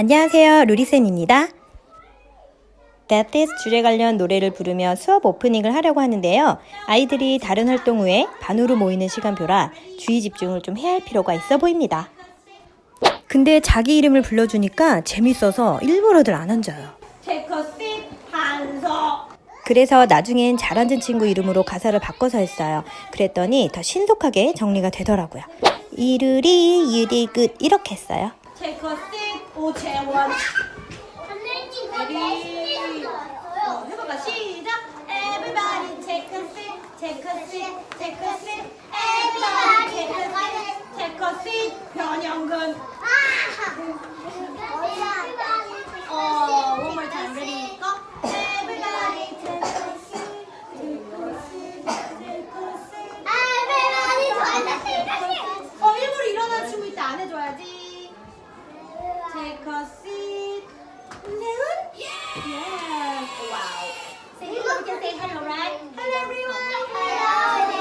안녕하세요. 루리쌤입니다. That is 주제 관련 노래를 부르며 수업 오프닝을 하려고 하는데요. 아이들이 다른 활동 후에 반으로 모이는 시간표라 주의 집중을 좀 해야 할 필요가 있어 보입니다. 근데 자기 이름을 불러주니까 재밌어서 일부러들 안 앉아요. 반석. 그래서 나중엔 잘 앉은 친구 이름으로 가사를 바꿔서 했어요. 그랬더니 더 신속하게 정리가 되더라고요. 이르리 유리굿 이렇게 했어요. Seat, 오채원. 레디. 어, 해봐봐, 시작. Everybody take a seat, take a seat, take a seat. Everybody take a seat, take a seat. 변형근. 어, one more time, ready, go. Everybody take a seat, take a seat, take a seat. 어, 일부러 일어나는 친구 있다 안 해줘야지. Take a seat. 레은? Yes. Wow. Say hello. We can say hello, right? Hello, everyone. Hello,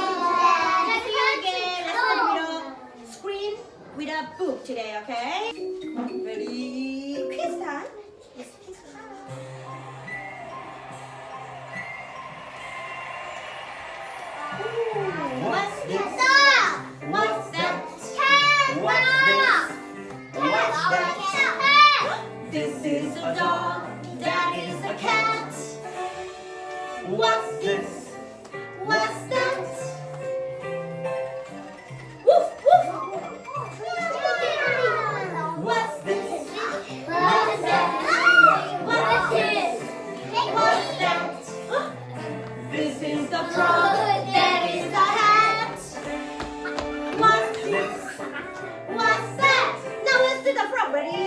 Let's do it again. Let's start with a screen with a book today, okay? Ready? Quiz time. Yes, quiz time. What's this? Is a dog, is a cat. What's this? What's that? Woof, woof. What's this? What's that? What's this? What's that? This is the frog, that is a hat. What's this? What's that? Now let's do the frog. Ready?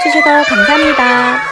시청해주셔서 감사합니다.